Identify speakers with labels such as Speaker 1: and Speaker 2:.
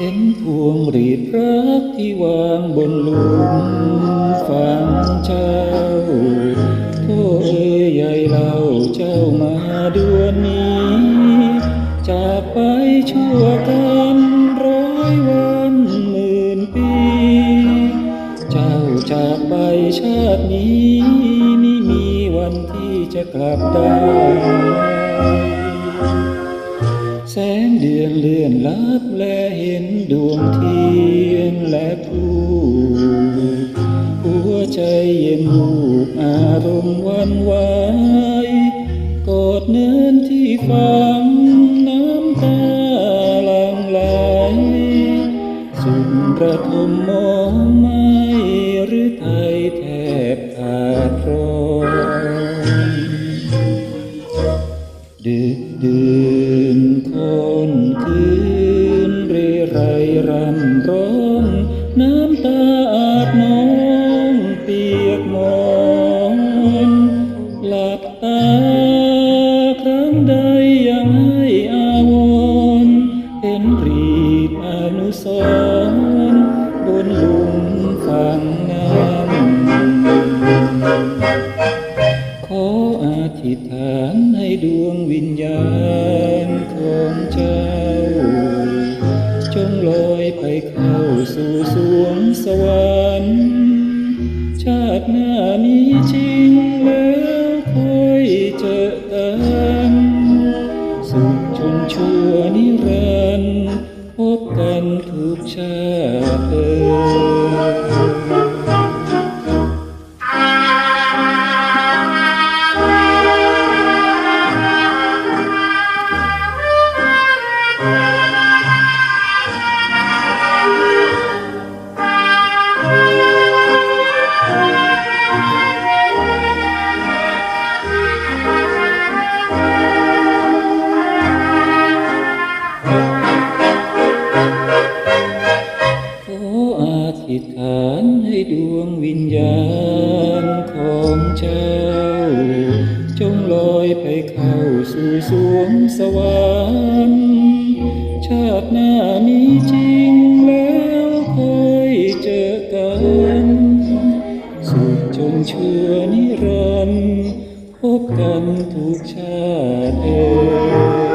Speaker 1: เอ็นทวงรีดรักที่วางบนหลุมฝังเจ้าโทษเอ้ยใหญ่เล่าเจ้ามาดวนนี้ จากไปชั่วกันร้อยวันหมื่นปี เจ้าจากไปชาตินี้ไม่มีวันที่จะกลับได้ เดือนเลื่อนลับและเห็นดวงเทียนและผู้หัวใจเย็นวูบอารมณ์วันไหวกอดเนินที่ฟังน้ำตาหลังไหลสุนทร ดึกดื่นคนคืนเรไรรำร้องน้ำตาอาบน้องเปียกมอนหลับตาครั้งใดยังให้อาวรเห็นรีดอนุสรบนหลุมฝังน้ำ ธิษฐานให้ดวงวิญญาณของเจ้า จงลอยไปเข้าสู่สวงสวรรค์ ชาติหน้ามีจริงแล้วค่อยเจอกัน ญาณของเจ้า จงลอยไปเข้าสู่สวงสวรรค์ชาติหน้ามีจริงแล้วเคยเจอกัน สุดจนเชื่อนิรันดร์พบกันทุกชาติเอ่